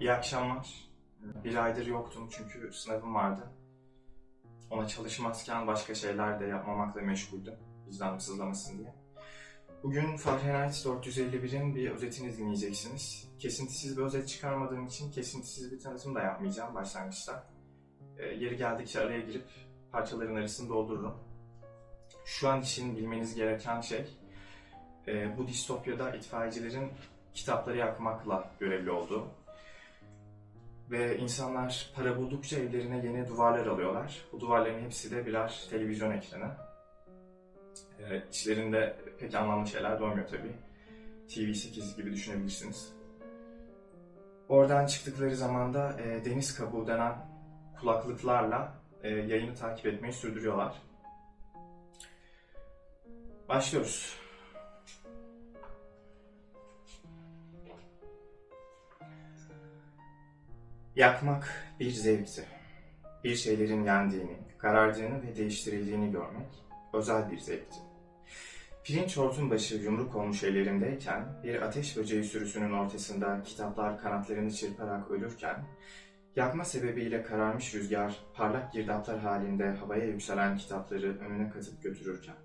İyi akşamlar. Bir aydır yoktum çünkü sınavım vardı. Ona çalışmazken başka şeyler de yapmamakla meşguldüm. Vicdanım sızlamasın diye. Bugün Fahrenheit 451'in bir özetini dinleyeceksiniz. Kesintisiz bir özet çıkarmadığım için kesintisiz bir tanıtım da yapmayacağım başlangıçta. Ee, yeri geldikçe araya girip parçaların arasını doldururum. Şu an için bilmeniz gereken şey, e, bu distopyada itfaiyecilerin kitapları yakmakla görevli olduğu. Ve insanlar para buldukça evlerine yeni duvarlar alıyorlar. Bu duvarların hepsi de birer televizyon ekranı. Ee, içlerinde pek anlamlı şeyler doğmuyor tabii. TV8 gibi düşünebilirsiniz. Oradan çıktıkları zaman da e, deniz kabuğu denen kulaklıklarla e, yayını takip etmeyi sürdürüyorlar. Başlıyoruz. Yakmak bir zevkti. Bir şeylerin yendiğini, karardığını ve değiştirildiğini görmek özel bir zevkti. Pirinç hortum başı yumruk olmuş ellerindeyken bir ateş böceği sürüsünün ortasında kitaplar kanatlarını çırparak ölürken, yakma sebebiyle kararmış rüzgar parlak girdaplar halinde havaya yükselen kitapları önüne katıp götürürken.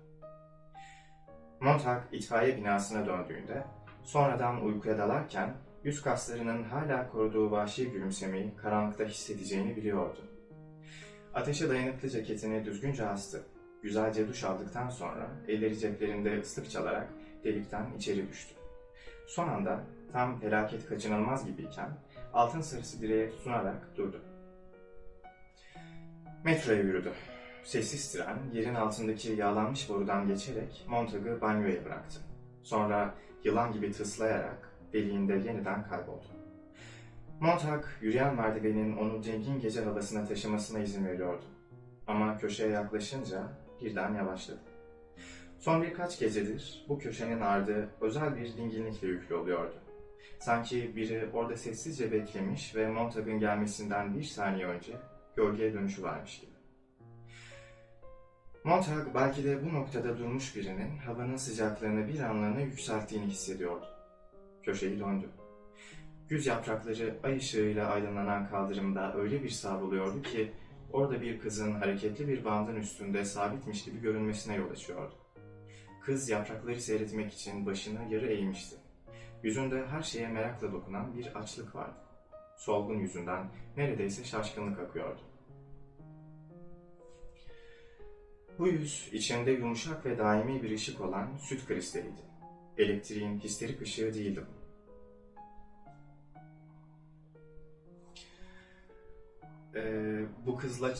Montag itfaiye binasına döndüğünde, sonradan uykuya dalarken yüz kaslarının hala koruduğu vahşi gülümsemeyi karanlıkta hissedeceğini biliyordu. Ateşe dayanıklı ceketini düzgünce astı. Güzelce duş aldıktan sonra elleri ceplerinde ıslık çalarak delikten içeri düştü. Son anda tam felaket kaçınılmaz gibiyken altın sarısı direğe tutunarak durdu. Metroya yürüdü. Sessiz tren yerin altındaki yağlanmış borudan geçerek Montag'ı banyoya bıraktı. Sonra yılan gibi tıslayarak deliğinde yeniden kayboldu. Montag, yürüyen merdivenin onu dingin gece havasına taşımasına izin veriyordu. Ama köşeye yaklaşınca birden yavaşladı. Son birkaç gecedir bu köşenin ardı özel bir dinginlikle yüklü oluyordu. Sanki biri orada sessizce beklemiş ve Montag'ın gelmesinden bir saniye önce gölgeye dönüşü varmış gibi. Montag belki de bu noktada durmuş birinin havanın sıcaklığını bir anlığına yükselttiğini hissediyordu. Köşeyi döndü. Güz yaprakları ay ışığıyla aydınlanan kaldırımda öyle bir savruluyordu ki orada bir kızın hareketli bir bandın üstünde sabitmiş gibi görünmesine yol açıyordu. Kız yaprakları seyretmek için başını yarı eğmişti. Yüzünde her şeye merakla dokunan bir açlık vardı. Solgun yüzünden neredeyse şaşkınlık akıyordu. Bu yüz içinde yumuşak ve daimi bir ışık olan süt kristaliydi. Elektriğin histerik ışığı değildi bu. Ee, bu kızla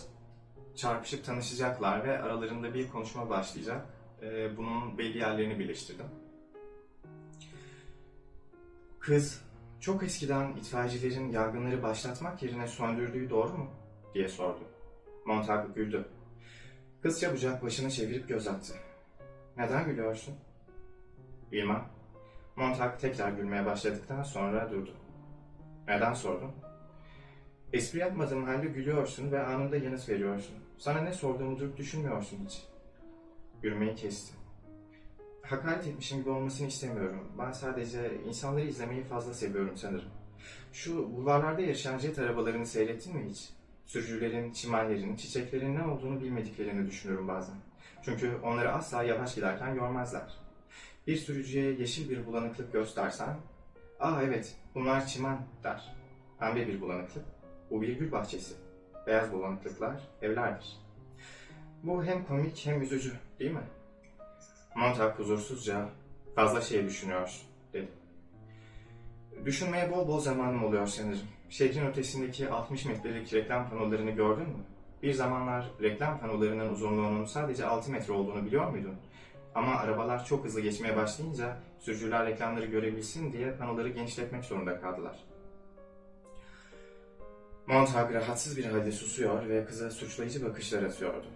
çarpışıp tanışacaklar ve aralarında bir konuşma başlayacak. Ee, bunun belli yerlerini birleştirdim. Kız, çok eskiden itfaiyecilerin yangınları başlatmak yerine söndürdüğü doğru mu? diye sordu. Montag güldü. Kız çabucak başını çevirip göz attı. Neden gülüyorsun? Bilmem. Montag tekrar gülmeye başladıktan sonra durdu. Neden sordun? Espri yapmadığım halde gülüyorsun ve anında yanıt veriyorsun. Sana ne sorduğumu durup düşünmüyorsun hiç. Gülmeyi kesti. Hakaret etmişim gibi olmasını istemiyorum. Ben sadece insanları izlemeyi fazla seviyorum sanırım. Şu bulvarlarda yaşayan jet arabalarını seyrettin mi hiç? Sürücülerin, çimenlerin, çiçeklerin ne olduğunu bilmediklerini düşünüyorum bazen. Çünkü onları asla yavaş giderken görmezler. Bir sürücüye yeşil bir bulanıklık göstersen, ''Aa evet, bunlar çimen'' der. Pembe bir bulanıklık, bu bir gül bahçesi. Beyaz bulanıklıklar evlerdir. Bu hem komik hem üzücü, değil mi? Montag huzursuzca, fazla şey düşünüyorsun, dedi. Düşünmeye bol bol zamanım oluyor sanırım. Şehrin ötesindeki 60 metrelik reklam panolarını gördün mü? Bir zamanlar reklam panolarının uzunluğunun sadece 6 metre olduğunu biliyor muydun? Ama arabalar çok hızlı geçmeye başlayınca sürücüler reklamları görebilsin diye panoları genişletmek zorunda kaldılar. Montag rahatsız bir halde susuyor ve kıza suçlayıcı bakışlar atıyordu.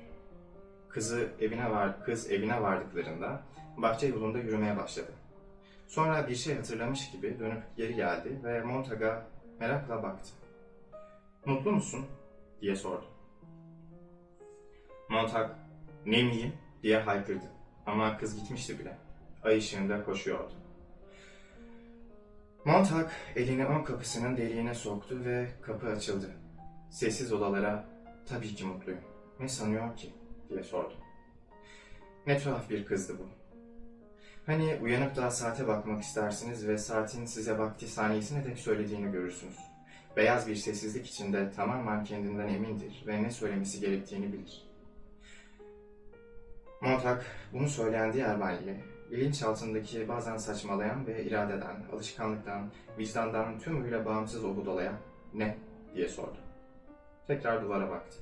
Kızı evine var, kız evine vardıklarında bahçe yolunda yürümeye başladı. Sonra bir şey hatırlamış gibi dönüp geri geldi ve Montag'a merakla baktı. Mutlu musun? diye sordu. Montag, ne miyim? diye haykırdı. Ama kız gitmişti bile. Ay ışığında koşuyordu. Montag elini ön kapısının deliğine soktu ve kapı açıldı. Sessiz odalara tabii ki mutluyum. Ne sanıyor ki diye sordu. Ne tuhaf bir kızdı bu. Hani uyanıp da saate bakmak istersiniz ve saatin size vakti saniyesine dek söylediğini görürsünüz. Beyaz bir sessizlik içinde tamamen kendinden emindir ve ne söylemesi gerektiğini bilir. Montag bunu söyleyen diğer valye, bilinçaltındaki bazen saçmalayan ve iradeden, alışkanlıktan, vicdandan tümüyle bağımsız o budalaya ne diye sordu. Tekrar duvara baktı.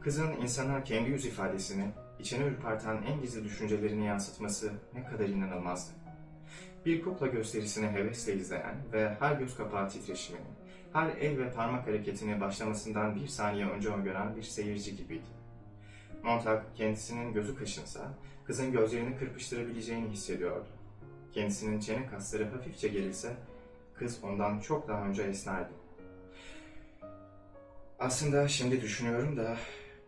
Kızın insana kendi yüz ifadesini, içini ürperten en gizli düşüncelerini yansıtması ne kadar inanılmazdı. Bir kukla gösterisini hevesle izleyen ve her göz kapağı titreşimini, her el ve parmak hareketini başlamasından bir saniye önce öngören bir seyirci gibiydi. Montag kendisinin gözü kaşınsa, kızın gözlerini kırpıştırabileceğini hissediyordu. Kendisinin çene kasları hafifçe gerilse, kız ondan çok daha önce esnerdi. Aslında şimdi düşünüyorum da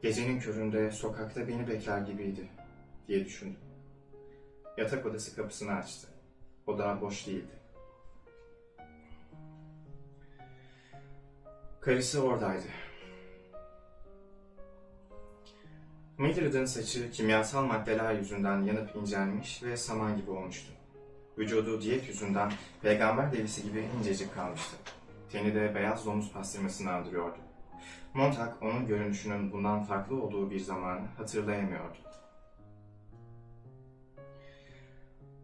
gecenin köründe sokakta beni bekler gibiydi diye düşündüm. Yatak odası kapısını açtı. Oda boş değildi. Karısı oradaydı. Mildred'in saçı kimyasal maddeler yüzünden yanıp incelmiş ve saman gibi olmuştu. Vücudu diyet yüzünden peygamber derisi gibi incecik kalmıştı. Teni de beyaz domuz pastırmasını andırıyordu. Montag onun görünüşünün bundan farklı olduğu bir zamanı hatırlayamıyordu.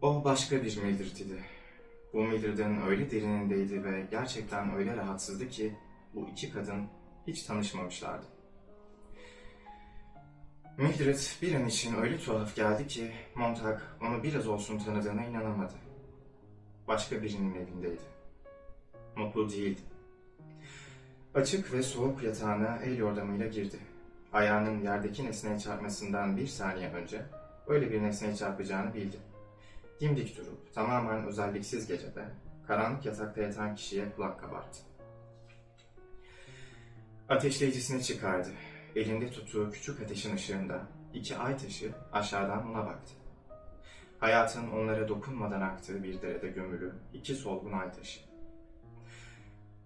O başka bir Mildred idi. Bu Mildred'in öyle derinindeydi ve gerçekten öyle rahatsızdı ki bu iki kadın hiç tanışmamışlardı. Mildred bir an için öyle tuhaf geldi ki Montag onu biraz olsun tanıdığına inanamadı. Başka birinin evindeydi. Mutlu değildi. Açık ve soğuk yatağına el yordamıyla girdi. Ayağının yerdeki nesneye çarpmasından bir saniye önce öyle bir nesneye çarpacağını bildi. Dimdik durup tamamen özelliksiz gecede karanlık yatakta yatan kişiye kulak kabarttı. Ateşleyicisini çıkardı. Elinde tuttuğu küçük ateşin ışığında iki ay taşı aşağıdan ona baktı. Hayatın onlara dokunmadan aktığı bir derede gömülü iki solgun ay taşı.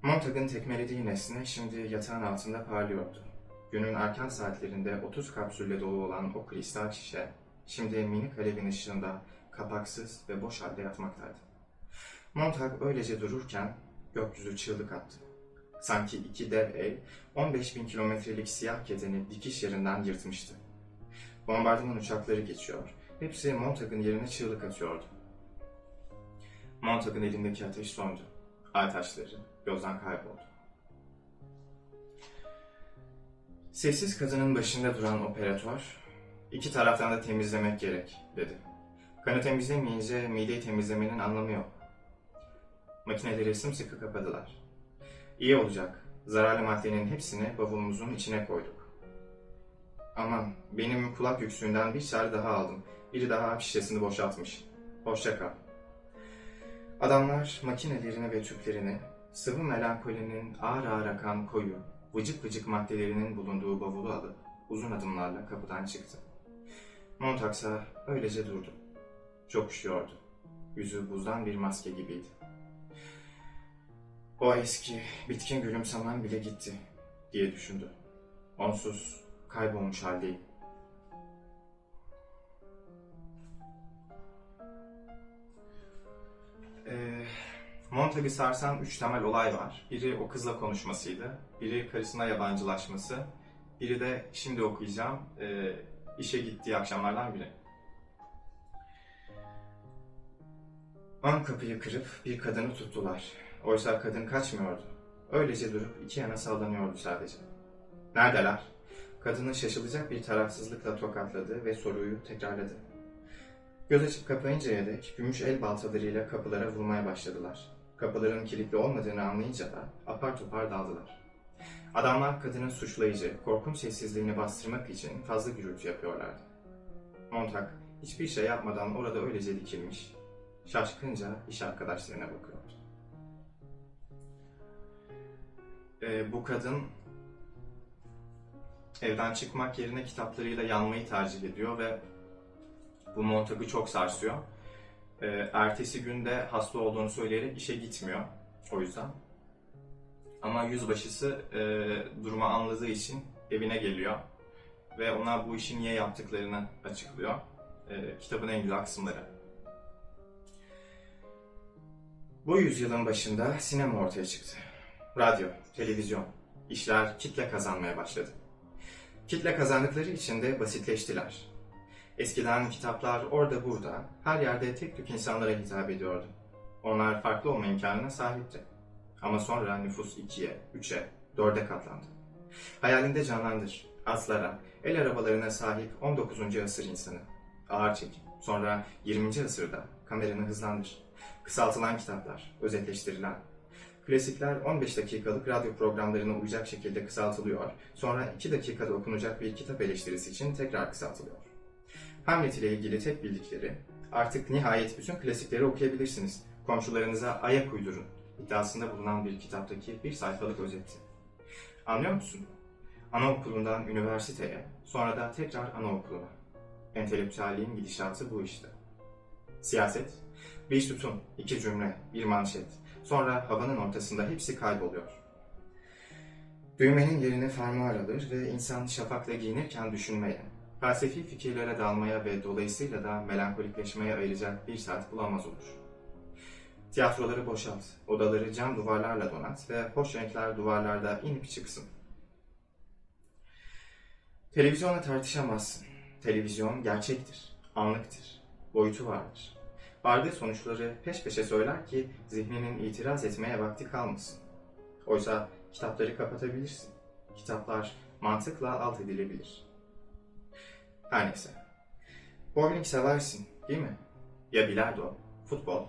Montag'ın tekmelediği nesne şimdi yatağın altında parlıyordu. Günün erken saatlerinde 30 kapsülle dolu olan o kristal şişe, şimdi minik alevin ışığında kapaksız ve boş halde yatmaktaydı. Montag öylece dururken gökyüzü çığlık attı. Sanki iki dev el 15 bin kilometrelik siyah kedeni dikiş yerinden yırtmıştı. Bombardıman uçakları geçiyor. Hepsi Montag'ın yerine çığlık atıyordu. Montag'ın elindeki ateş söndü. Ay taşları gözden kayboldu. Sessiz kadının başında duran operatör, iki taraftan da temizlemek gerek, dedi. Kanı temizlemeyince mideyi temizlemenin anlamı yok. Makineleri sımsıkı kapadılar. İyi olacak. Zararlı maddenin hepsini bavulumuzun içine koyduk. Aman, benim kulak yüksüğünden bir çare daha aldım. Biri daha şişesini boşaltmış. Hoşça kal. Adamlar makinelerini ve tüplerini, sıvı melankolinin ağır ağır akan koyu, vıcık vıcık maddelerinin bulunduğu bavulu alıp uzun adımlarla kapıdan çıktı. Montagsa öylece durdu. Çok üşüyordu. Yüzü buzdan bir maske gibiydi. O eski, bitkin gülümsemem bile gitti diye düşündü. Onsuz kaybolmuş haldeyim. Ee, Montag'ı sarsan üç temel olay var. Biri o kızla konuşmasıydı, biri karısına yabancılaşması, biri de şimdi okuyacağım e, işe gittiği akşamlardan biri. Ön kapıyı kırıp bir kadını tuttular. Oysa kadın kaçmıyordu. Öylece durup iki yana sallanıyordu sadece. Neredeler? Kadını şaşılacak bir tarafsızlıkla tokatladı ve soruyu tekrarladı. Göz açıp kapayıncaya dek gümüş el baltalarıyla kapılara vurmaya başladılar. Kapıların kilitli olmadığını anlayınca da apar topar daldılar. Adamlar kadının suçlayıcı, korkunç sessizliğini bastırmak için fazla gürültü yapıyorlardı. Montag hiçbir şey yapmadan orada öylece dikilmiş, şaşkınca iş arkadaşlarına bakıyordu. Ee, bu kadın evden çıkmak yerine kitaplarıyla yanmayı tercih ediyor ve bu Montag'ı çok sarsıyor. Ee, ertesi günde hasta olduğunu söyleyerek işe gitmiyor. O yüzden. Ama yüzbaşısı e, durumu anladığı için evine geliyor. Ve ona bu işi niye yaptıklarını açıklıyor. E, kitabın en güzel kısımları. Bu yüzyılın başında sinema ortaya çıktı. Radyo, televizyon, işler kitle kazanmaya başladı. Kitle kazandıkları için de basitleştiler. Eskiden kitaplar orada burada, her yerde tek tük insanlara hitap ediyordu. Onlar farklı olma imkanına sahipti. Ama sonra nüfus 2'ye, 3'e, 4'e katlandı. Hayalinde canlandır, atlara, el arabalarına sahip 19. asır insanı. Ağır çekim, sonra 20. asırda kameranı hızlandır. Kısaltılan kitaplar, özetleştirilen. Klasikler 15 dakikalık radyo programlarına uyacak şekilde kısaltılıyor, sonra 2 dakikada okunacak bir kitap eleştirisi için tekrar kısaltılıyor. Hamlet ile ilgili tek bildikleri, artık nihayet bütün klasikleri okuyabilirsiniz, komşularınıza ayak uydurun iddiasında bulunan bir kitaptaki bir sayfalık özetti. Anlıyor musun? Anaokulundan üniversiteye, sonra da tekrar anaokuluna. Entelektüelliğin gidişatı bu işte. Siyaset, bir sütun, iki cümle, bir manşet. Sonra havanın ortasında hepsi kayboluyor. Düğmenin yerine fermuar alır ve insan şafakla giyinirken düşünmeye, felsefi fikirlere dalmaya ve dolayısıyla da melankolikleşmeye ayıracak bir saat bulamaz olur. Tiyatroları boşalt, odaları cam duvarlarla donat ve hoş renkler duvarlarda inip çıksın. Televizyonla tartışamazsın. Televizyon gerçektir, anlıktır, boyutu vardır. Vardığı sonuçları peş peşe söyler ki zihninin itiraz etmeye vakti kalmasın. Oysa kitapları kapatabilirsin. Kitaplar mantıkla alt edilebilir. Her neyse. Bowling seversin, değil mi? Ya bilardo, futbol,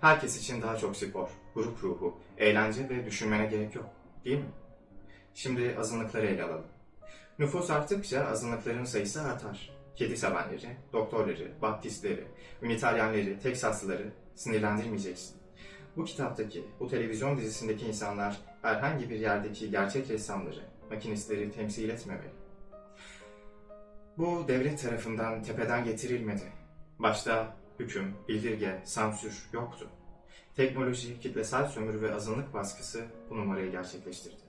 Herkes için daha çok spor, grup ruhu, eğlence ve düşünmene gerek yok, değil mi? Şimdi azınlıkları ele alalım. Nüfus arttıkça azınlıkların sayısı artar. Kedi sevenleri, doktorları, baptistleri, üniteryenleri, Teksaslıları sinirlendirmeyeceksin. Bu kitaptaki, bu televizyon dizisindeki insanlar herhangi bir yerdeki gerçek ressamları, makinistleri temsil etmemeli. Bu devlet tarafından tepeden getirilmedi. Başta hüküm, bildirge, sansür yoktu. Teknoloji, kitlesel sömürü ve azınlık baskısı bu numarayı gerçekleştirdi.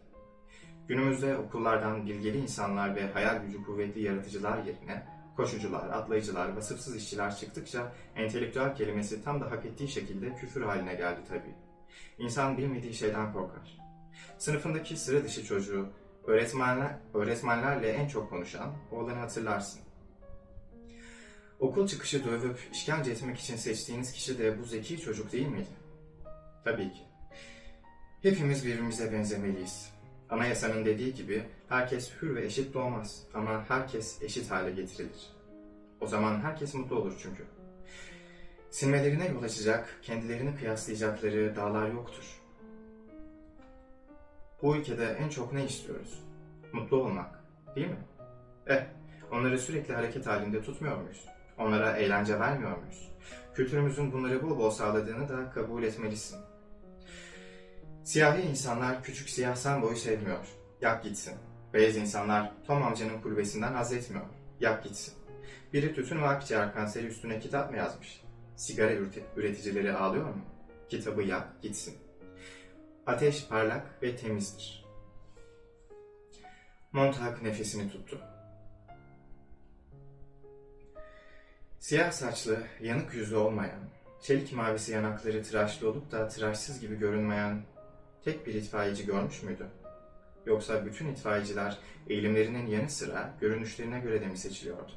Günümüzde okullardan bilgili insanlar ve hayal gücü kuvvetli yaratıcılar yerine koşucular, atlayıcılar, vasıfsız işçiler çıktıkça entelektüel kelimesi tam da hak ettiği şekilde küfür haline geldi tabii. İnsan bilmediği şeyden korkar. Sınıfındaki sıra dışı çocuğu öğretmenler, öğretmenlerle en çok konuşan oğlanı hatırlarsın. Okul çıkışı dövüp işkence etmek için seçtiğiniz kişi de bu zeki çocuk değil miydi? Tabii ki. Hepimiz birbirimize benzemeliyiz. Anayasanın dediği gibi herkes hür ve eşit doğmaz ama herkes eşit hale getirilir. O zaman herkes mutlu olur çünkü. Silmelerine yol açacak, kendilerini kıyaslayacakları dağlar yoktur. Bu ülkede en çok ne istiyoruz? Mutlu olmak, değil mi? Eh, onları sürekli hareket halinde tutmuyor muyuz? Onlara eğlence vermiyor muyuz? Kültürümüzün bunları bol bol sağladığını da kabul etmelisin. Siyahi insanlar küçük siyah samboyu sevmiyor. Yak gitsin. Beyaz insanlar Tom amcanın kulübesinden haz etmiyor. Yak gitsin. Biri tütün ve akciğer kanseri üstüne kitap mı yazmış? Sigara üreti- üreticileri ağlıyor mu? Kitabı yak gitsin. Ateş parlak ve temizdir. Montag nefesini tuttu. Siyah saçlı, yanık yüzlü olmayan, çelik mavisi yanakları tıraşlı olup da tıraşsız gibi görünmeyen tek bir itfaiyeci görmüş müydü? Yoksa bütün itfaiyeciler eğilimlerinin yanı sıra görünüşlerine göre de mi seçiliyordu?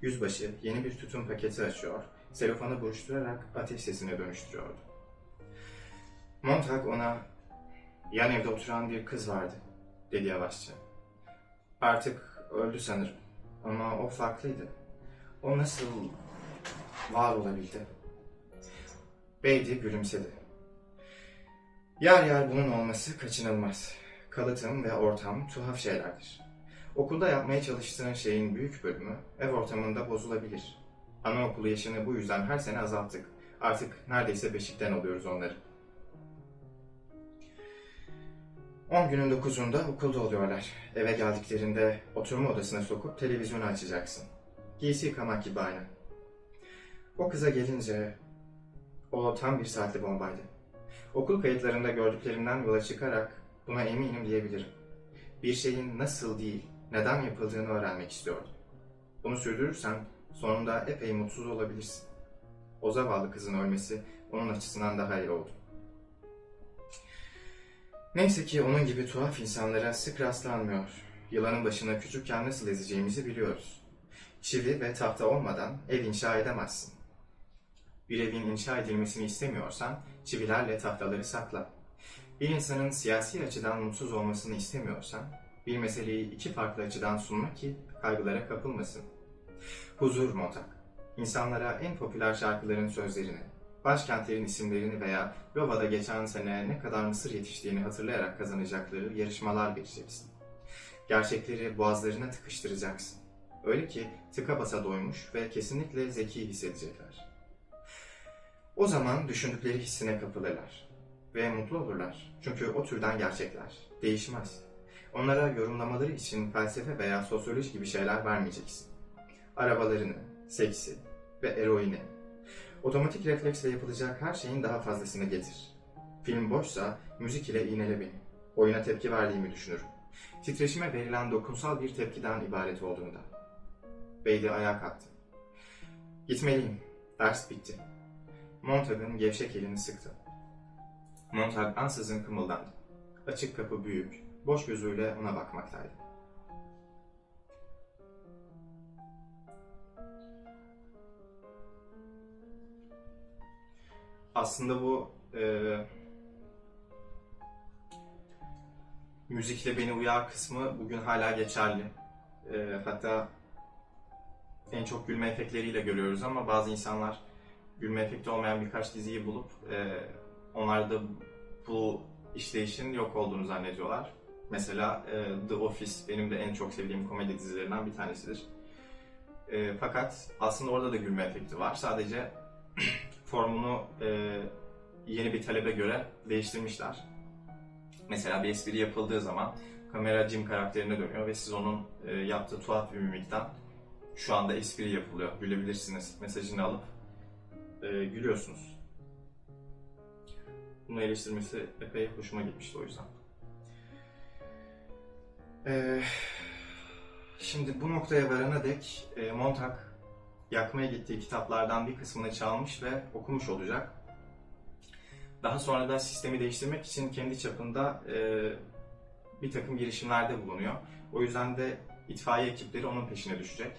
Yüzbaşı yeni bir tütün paketi açıyor, selofanı buruşturarak ateş sesine dönüştürüyordu. Montag ona, yan evde oturan bir kız vardı, dedi yavaşça. Artık öldü sanırım ama o farklıydı. O nasıl var olabildi? Beydi gülümsedi. Yer yer bunun olması kaçınılmaz. Kalıtım ve ortam tuhaf şeylerdir. Okulda yapmaya çalıştığın şeyin büyük bölümü ev ortamında bozulabilir. Anaokulu yaşını bu yüzden her sene azalttık. Artık neredeyse beşikten oluyoruz onları. 10 günün dokuzunda okulda oluyorlar. Eve geldiklerinde oturma odasına sokup televizyonu açacaksın. Giysi yıkamak gibi aynı. O kıza gelince o tam bir saatli bombaydı. Okul kayıtlarında gördüklerimden yola çıkarak buna eminim diyebilirim. Bir şeyin nasıl değil, neden yapıldığını öğrenmek istiyordum. Bunu sürdürürsen sonunda epey mutsuz olabilirsin. O zavallı kızın ölmesi onun açısından daha iyi oldu. Neyse ki onun gibi tuhaf insanlara sık rastlanmıyor. Yılanın başına küçükken nasıl ezeceğimizi biliyoruz. Çivi ve tahta olmadan ev inşa edemezsin. Bir evin inşa edilmesini istemiyorsan çivilerle tahtaları sakla. Bir insanın siyasi açıdan mutsuz olmasını istemiyorsan bir meseleyi iki farklı açıdan sunma ki kaygılara kapılmasın. Huzur Montag. İnsanlara en popüler şarkıların sözlerini, başkentlerin isimlerini veya Lova'da geçen sene ne kadar mısır yetiştiğini hatırlayarak kazanacakları yarışmalar vereceksin. Gerçekleri boğazlarına tıkıştıracaksın. Öyle ki tıka basa doymuş ve kesinlikle zeki hissedecekler. O zaman düşündükleri hissine kapılırlar ve mutlu olurlar. Çünkü o türden gerçekler değişmez. Onlara yorumlamaları için felsefe veya sosyoloji gibi şeyler vermeyeceksin. Arabalarını, seksi ve eroini, otomatik refleksle yapılacak her şeyin daha fazlasını getir. Film boşsa müzik ile iğnele beni. Oyuna tepki verdiğimi düşünürüm. Titreşime verilen dokunsal bir tepkiden ibaret olduğunda. Beydi ayağa kalktı. Gitmeliyim. Ders bitti. Montag'ın gevşek elini sıktı. Montag ansızın kımıldandı. Açık kapı büyük, boş gözüyle ona bakmaktaydı. Aslında bu e, müzikle beni uyar kısmı bugün hala geçerli. E, hatta en çok gülme efektleriyle görüyoruz ama bazı insanlar gülme efekti olmayan birkaç diziyi bulup e, onlar da bu işleyişin yok olduğunu zannediyorlar. Mesela e, The Office benim de en çok sevdiğim komedi dizilerinden bir tanesidir. E, fakat aslında orada da gülme efekti var. Sadece formunu e, yeni bir talebe göre değiştirmişler. Mesela bir espri yapıldığı zaman kamera Jim karakterine dönüyor ve siz onun e, yaptığı tuhaf bir mimikten şu anda espri yapılıyor, gülebilirsiniz mesajını alıp e, gülüyorsunuz. Bunu eleştirmesi epey hoşuma gitmişti o yüzden. E, şimdi bu noktaya varana dek e, Montag yakmaya gittiği kitaplardan bir kısmını çalmış ve okumuş olacak. Daha sonra da sistemi değiştirmek için kendi çapında e, bir takım girişimlerde bulunuyor. O yüzden de itfaiye ekipleri onun peşine düşecek.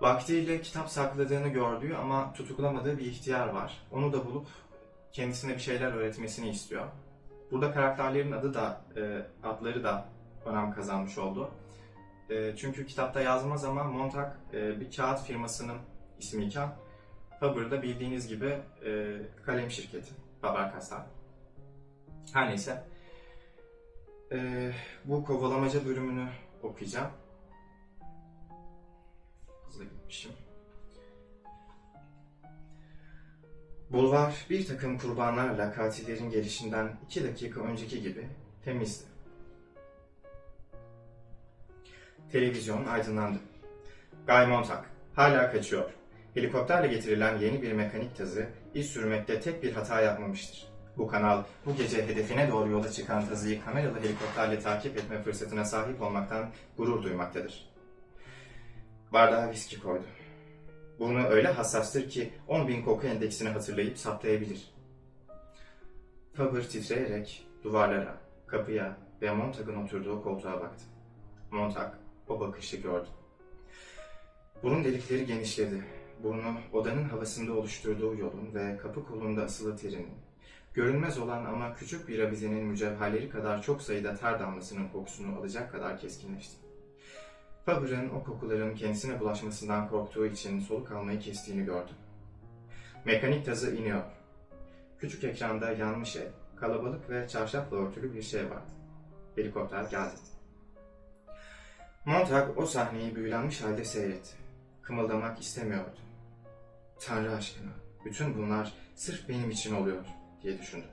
Vaktiyle kitap sakladığını gördüğü ama tutuklamadığı bir ihtiyar var. Onu da bulup kendisine bir şeyler öğretmesini istiyor. Burada karakterlerin adı da, e, adları da önem kazanmış oldu. E, çünkü kitapta yazmaz ama Montag e, bir kağıt firmasının ismiyken Faber'da bildiğiniz gibi e, kalem şirketi, Faber-Castell. Her neyse. E, bu kovalamaca bölümünü okuyacağım. Hızlı gitmişim. Bulvar bir takım kurbanlarla katillerin gelişinden iki dakika önceki gibi temizdi. Televizyon aydınlandı. Guy Montag hala kaçıyor. Helikopterle getirilen yeni bir mekanik tazı iz sürmekte tek bir hata yapmamıştır. Bu kanal bu gece hedefine doğru yola çıkan tazıyı kameralı helikopterle takip etme fırsatına sahip olmaktan gurur duymaktadır. Bardağa viski koydu. Burnu öyle hassastır ki 10.000 koku endeksini hatırlayıp saptayabilir. Faber titreyerek duvarlara, kapıya ve Montag'ın oturduğu koltuğa baktı. Montag o bakışı gördü. Burun delikleri genişledi. Burnu odanın havasında oluşturduğu yolun ve kapı kolunda asılı terinin, görünmez olan ama küçük bir avizenin mücevherleri kadar çok sayıda ter damlasının kokusunu alacak kadar keskinleşti. Faber'ın o kokuların kendisine bulaşmasından korktuğu için soluk almayı kestiğini gördü. Mekanik tazı iniyor. Küçük ekranda yanmış ev, kalabalık ve çarşafla örtülü bir şey vardı. Helikopter geldi. Montag o sahneyi büyülenmiş halde seyretti. Kımıldamak istemiyordu. Tanrı aşkına, bütün bunlar sırf benim için oluyor diye düşündü.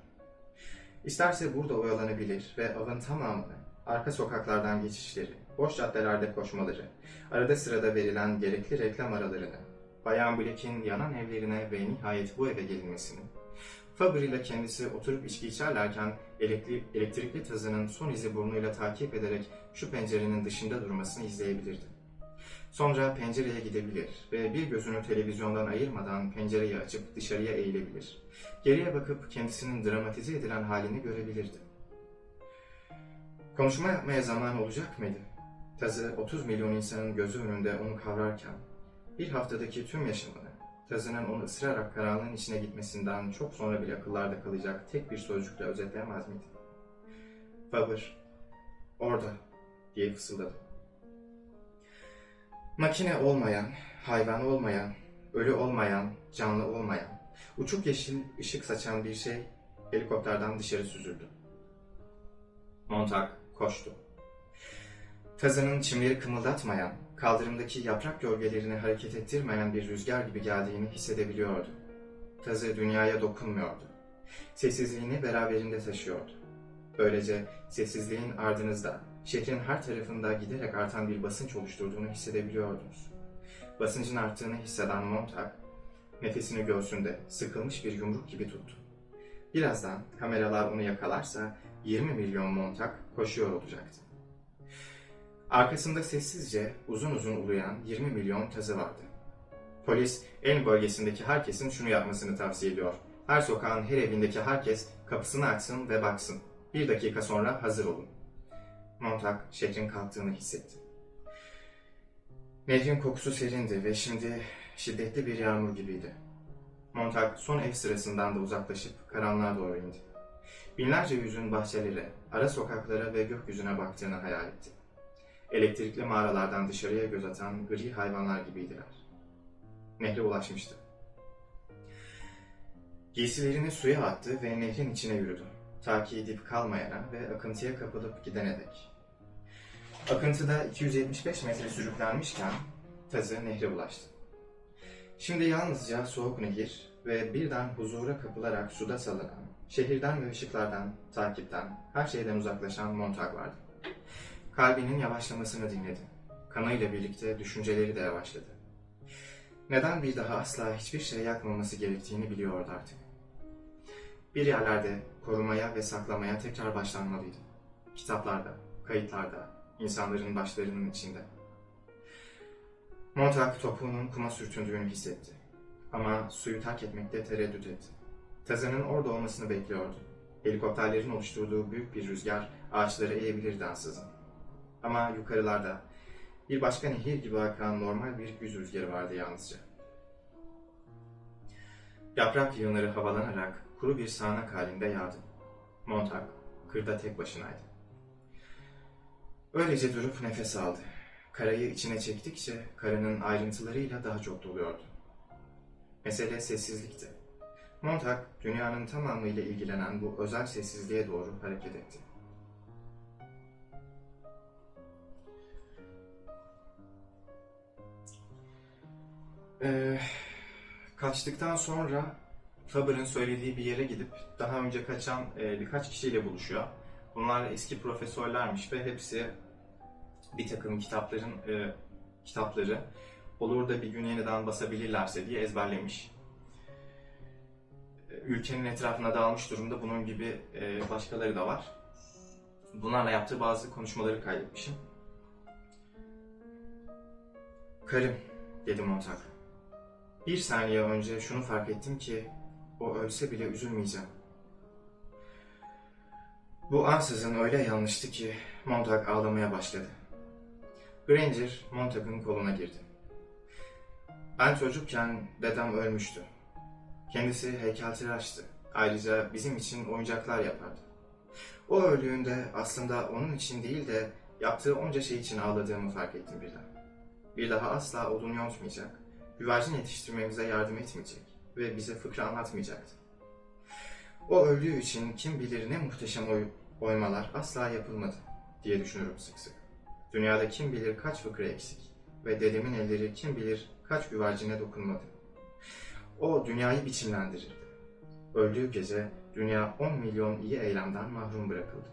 İsterse burada oyalanabilir ve avın tamamını, arka sokaklardan geçişleri, boş caddelerde koşmaları, arada sırada verilen gerekli reklam aralarını, Bayan Black'in yanan evlerine ve nihayet bu eve gelinmesini, Faber ile kendisi oturup içki içerlerken elektrikli tazının son izi burnuyla takip ederek şu pencerenin dışında durmasını izleyebilirdi. Sonra pencereye gidebilir ve bir gözünü televizyondan ayırmadan pencereyi açıp dışarıya eğilebilir. Geriye bakıp kendisinin dramatize edilen halini görebilirdi. Konuşma yapmaya zaman olacak mıydı? Tazı 30 milyon insanın gözü önünde onu kavrarken, bir haftadaki tüm yaşamını, Tazının onu ısırarak karanlığın içine gitmesinden çok sonra bile akıllarda kalacak tek bir sözcükle özetleyemez miydi? Faber, orada diye fısıldadı. Makine olmayan, hayvan olmayan, ölü olmayan, canlı olmayan, uçuk yeşil ışık saçan bir şey helikopterden dışarı süzüldü. Montag koştu. Tazının çimleri kımıldatmayan, kaldırımdaki yaprak gölgelerini hareket ettirmeyen bir rüzgar gibi geldiğini hissedebiliyordu. Tazı dünyaya dokunmuyordu. Sessizliğini beraberinde taşıyordu. Böylece sessizliğin ardınızda, şehrin her tarafında giderek artan bir basınç oluşturduğunu hissedebiliyordunuz. Basıncın arttığını hisseden Montag, nefesini göğsünde sıkılmış bir yumruk gibi tuttu. Birazdan kameralar onu yakalarsa 20 milyon Montag koşuyor olacaktı. Arkasında sessizce uzun uzun uluyan 20 milyon tazı vardı. Polis en bölgesindeki herkesin şunu yapmasını tavsiye ediyor. Her sokağın her evindeki herkes kapısını açsın ve baksın. Bir dakika sonra hazır olun. Montag şehrin kalktığını hissetti. Nehrin kokusu serindi ve şimdi şiddetli bir yağmur gibiydi. Montag son ev sırasından da uzaklaşıp karanlığa doğru indi. Binlerce yüzün bahçelere, ara sokaklara ve gökyüzüne baktığını hayal etti. Elektrikli mağaralardan dışarıya göz atan gri hayvanlar gibiydiler. Nehre ulaşmıştı. Giysilerini suya attı ve nehrin içine yürüdü. Ta ki dip kalmayana ve akıntıya kapılıp gidene dek. Akıntıda 275 metre sürüklenmişken tazı nehre ulaştı. Şimdi yalnızca soğuk nehir ve birden huzura kapılarak suda salınan, şehirden ve ışıklardan, takipten, her şeyden uzaklaşan Montag vardı. Kalbinin yavaşlamasını dinledi. Kanıyla birlikte düşünceleri de yavaşladı. Neden bir daha asla hiçbir şey yakmaması gerektiğini biliyordu artık. Bir yerlerde korumaya ve saklamaya tekrar başlanmalıydı. Kitaplarda, kayıtlarda, insanların başlarının içinde. Montag topuğunun kuma sürtündüğünü hissetti. Ama suyu terk etmekte tereddüt etti. Tazının orada olmasını bekliyordu. Helikopterlerin oluşturduğu büyük bir rüzgar ağaçları eğebilirdi ansızın. Ama yukarılarda bir başka nehir gibi akan normal bir güz rüzgarı vardı yalnızca. Yaprak yığınları havalanarak kuru bir sağanak halinde yağdı. Montag kırda tek başınaydı. Öylece durup nefes aldı. Karayı içine çektikçe karanın ayrıntılarıyla daha çok doluyordu. Mesele sessizlikti. Montag dünyanın tamamıyla ilgilenen bu özel sessizliğe doğru hareket etti. Ee, kaçtıktan sonra Faber'ın söylediği bir yere gidip daha önce kaçan e, birkaç kişiyle buluşuyor. Bunlar eski profesörlermiş ve hepsi bir takım kitapların e, kitapları olur da bir gün yeniden basabilirlerse diye ezberlemiş. Ülkenin etrafına dağılmış durumda bunun gibi e, başkaları da var. Bunlarla yaptığı bazı konuşmaları kaydetmişim. Karım, dedi Montag. Bir saniye önce şunu fark ettim ki o ölse bile üzülmeyeceğim. Bu ansızın öyle yanlıştı ki Montag ağlamaya başladı. Granger Montag'ın koluna girdi. Ben çocukken dedem ölmüştü. Kendisi heykeltıraştı. Ayrıca bizim için oyuncaklar yapardı. O öldüğünde aslında onun için değil de yaptığı onca şey için ağladığımı fark ettim birden. Bir daha asla odun yontmayacak, güvercin yetiştirmemize yardım etmeyecek ve bize fıkra anlatmayacaktı. O öldüğü için kim bilir ne muhteşem oy oymalar asla yapılmadı diye düşünürüm sık sık. Dünyada kim bilir kaç fıkra eksik ve dedemin elleri kim bilir kaç güvercine dokunmadı. O dünyayı biçimlendirirdi. Öldüğü gece dünya 10 milyon iyi eylemden mahrum bırakıldı.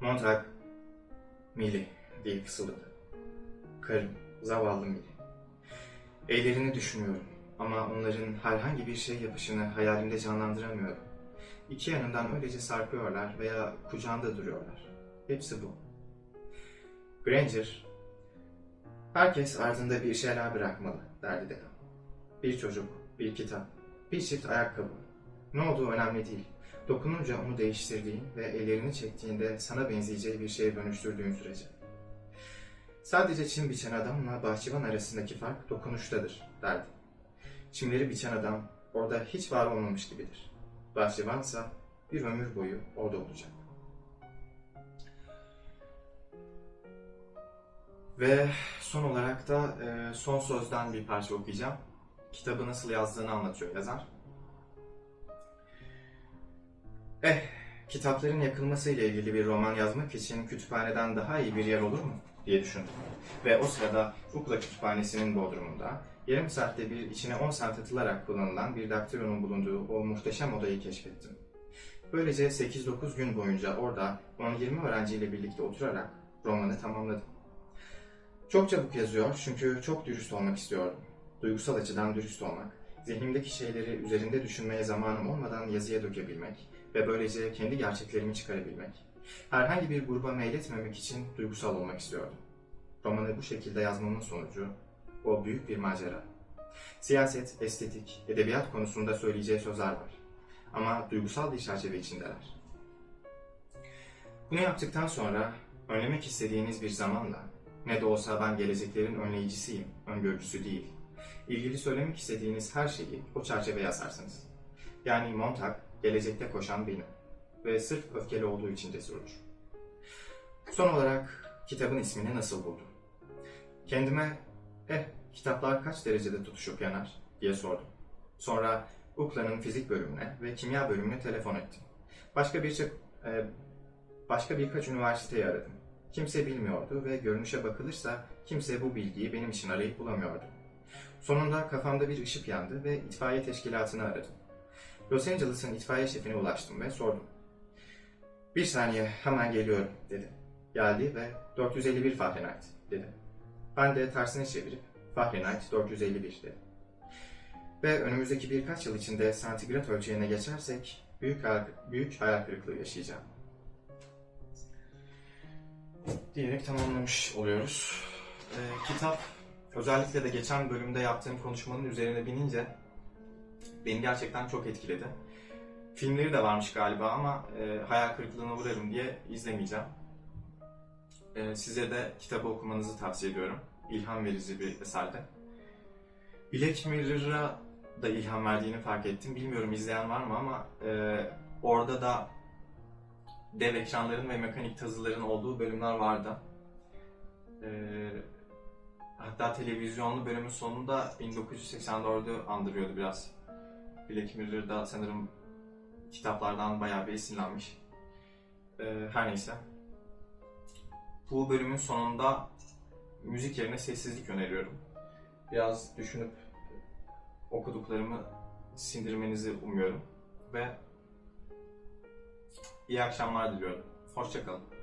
Montag, Millie diye fısıldadı. Karım, zavallı Millie. Ellerini düşünüyorum ama onların herhangi bir şey yapışını hayalimde canlandıramıyorum. İki yanından öylece sarkıyorlar veya kucağında duruyorlar. Hepsi bu. Granger, herkes ardında bir şeyler bırakmalı derdi dedem. Bir çocuk, bir kitap, bir çift ayakkabı. Ne olduğu önemli değil. Dokununca onu değiştirdiğin ve ellerini çektiğinde sana benzeyeceği bir şeye dönüştürdüğün sürece. Sadece çim biçen adamla bahçıvan arasındaki fark dokunuştadır derdi. Çimleri biçen adam orada hiç var olmamış gibidir. Bahçıvansa bir ömür boyu orada olacak. Ve son olarak da e, son sözden bir parça okuyacağım. Kitabı nasıl yazdığını anlatıyor yazar. Eh, kitapların yakılmasıyla ilgili bir roman yazmak için kütüphaneden daha iyi bir yer olur mu diye düşündüm. Ve o sırada Ukla Kütüphanesi'nin bodrumunda yarım saatte bir içine 10 sent atılarak kullanılan bir daktilonun bulunduğu o muhteşem odayı keşfettim. Böylece 8-9 gün boyunca orada 10-20 öğrenciyle birlikte oturarak romanı tamamladım. Çok çabuk yazıyor çünkü çok dürüst olmak istiyordum. Duygusal açıdan dürüst olmak, zihnimdeki şeyleri üzerinde düşünmeye zamanım olmadan yazıya dökebilmek ve böylece kendi gerçeklerimi çıkarabilmek. Herhangi bir gruba meyletmemek için duygusal olmak istiyordum. Romanı bu şekilde yazmamın sonucu o büyük bir macera. Siyaset, estetik, edebiyat konusunda söyleyeceği sözler var. Ama duygusal bir çerçeve içindeler. Bunu yaptıktan sonra önlemek istediğiniz bir zamanla ne de olsa ben geleceklerin önleyicisiyim, öngörücüsü değil. İlgili söylemek istediğiniz her şeyi o çerçeve yazarsınız. Yani Montag gelecekte koşan benim ve sırf öfkeli olduğu için cesurdur. Son olarak kitabın ismini nasıl buldum? Kendime, eh kitaplar kaç derecede tutuşup yanar diye sordum. Sonra UKLA'nın fizik bölümüne ve kimya bölümüne telefon ettim. Başka bir e, başka birkaç üniversiteyi aradım. Kimse bilmiyordu ve görünüşe bakılırsa kimse bu bilgiyi benim için arayıp bulamıyordu. Sonunda kafamda bir ışık yandı ve itfaiye teşkilatını aradım. Los Angeles'ın itfaiye şefine ulaştım ve sordum. Bir saniye hemen geliyorum dedi. Geldi ve 451 Fahrenheit dedi. Ben de tersine çevirip Fahrenheit 451 dedim. Ve önümüzdeki birkaç yıl içinde santigrat ölçeğine geçersek büyük, büyük hayal kırıklığı yaşayacağım. Diyerek tamamlamış oluyoruz. Ee, kitap özellikle de geçen bölümde yaptığım konuşmanın üzerine binince beni gerçekten çok etkiledi. Filmleri de varmış galiba ama e, hayal kırıklığına uğrarım diye izlemeyeceğim. E, size de kitabı okumanızı tavsiye ediyorum. İlham verici bir eserde. Black Mirror'a da ilham verdiğini fark ettim. Bilmiyorum izleyen var mı ama e, orada da dev ekranların ve mekanik tazıların olduğu bölümler vardı. E, hatta televizyonlu bölümün sonunda 1984'ü andırıyordu biraz. Black Mirror'da sanırım kitaplardan bayağı bir esinlenmiş. E, her neyse. Bu bölümün sonunda müzik yerine sessizlik öneriyorum. Biraz düşünüp okuduklarımı sindirmenizi umuyorum ve iyi akşamlar diliyorum. Hoşçakalın.